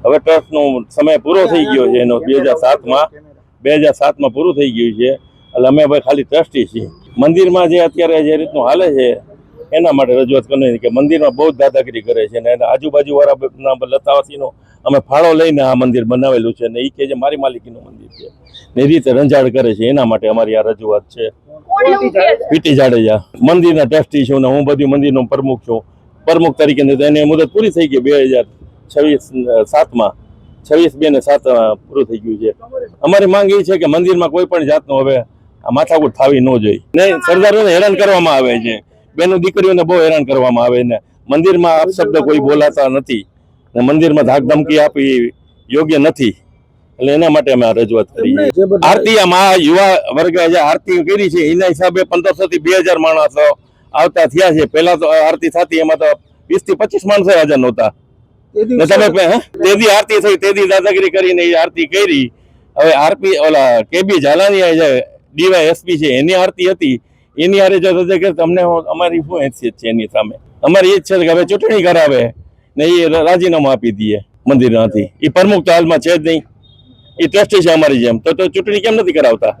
હવે ટ્રસ્ટનો સમય પૂરો થઈ ગયો છે એનો બે હજાર સાતમાં. બે હજાર સાતમાં પૂરું થઈ ગયું છે. એટલે અમે ભાઈ ખાલી ટ્રસ્ટી છીએ. મંદિરમાં જે અત્યારે જે રીતનું હાલે છે એના માટે રજૂઆત કરી કે મંદિરમાં બહુ દાદાગીરી કરે છે અને એના આજુબાજુવાળા લતાવાસીનો અમે ફાળો લઈને આ મંદિર બનાવેલું છે અને એ કે જે મારી માલિકીનું મંદિર છે. ને એ રીતે રંજાડ કરે છે. એના માટે અમારી આ રજૂઆત છે. પીટી જાડેજા. મંદિરના ટ્રસ્ટી છું ને હું બધી મંદિરનો પ્રમુખ છું. પ્રમુખ તરીકે એની મુદત પૂરી થઈ ગઈ બે હજાર છવ્વીસ સાતમાં છવ્વીસ બે ને સાત પૂરું થઈ ગયું છે. અમારી માંગ એ છે કે મંદિરમાં કોઈ પણ જાતનું હવે આ માથાકૂટ થાવી ન જોઈએ. નહીં સરદારોને હેરાન કરવામાં આવે છે. બેનો દીકરીઓને બહુ હેરાન કરવામાં આવે ને મંદિરમાં અપશબ્દ કોઈ બોલાતા નથી. ને મંદિરમાં ધાક ધમકી આપી યોગ્ય નથી. એટલે એના માટે અમે આ રજૂઆત કરી આરતી આમાં યુવા વર્ગે જે આરતી કરી છે એના હિસાબે પંદરસો થી બે હજાર માણસો આવતા થયા છે. પેલા તો આરતી થતી એમાં તો વીસથી પચીસ માણસો હાજર નહોતા. તમે તેદી આરતી થઈ તેદી દાદાગીરી કરીને એ આરતી કરી. હવે આરપી ઓલા કેબી ઝાલાની જે ડીવાય એસપી છે એની આરતી હતી. એની હારે જો થશે કે તમને અમારી શું હેસિયત છે એની સામે? અમારી એ જ છે કે હવે ચૂંટણી કરાવે ને એ રાજીનામું આપી દઈએ મંદિરમાંથી એ પ્રમુખ તો હાલમાં છે જ નહીં. એ ટ્રસ્ટી છે અમારી જેમ. તો ચૂંટણી કેમ નથી કરાવતા?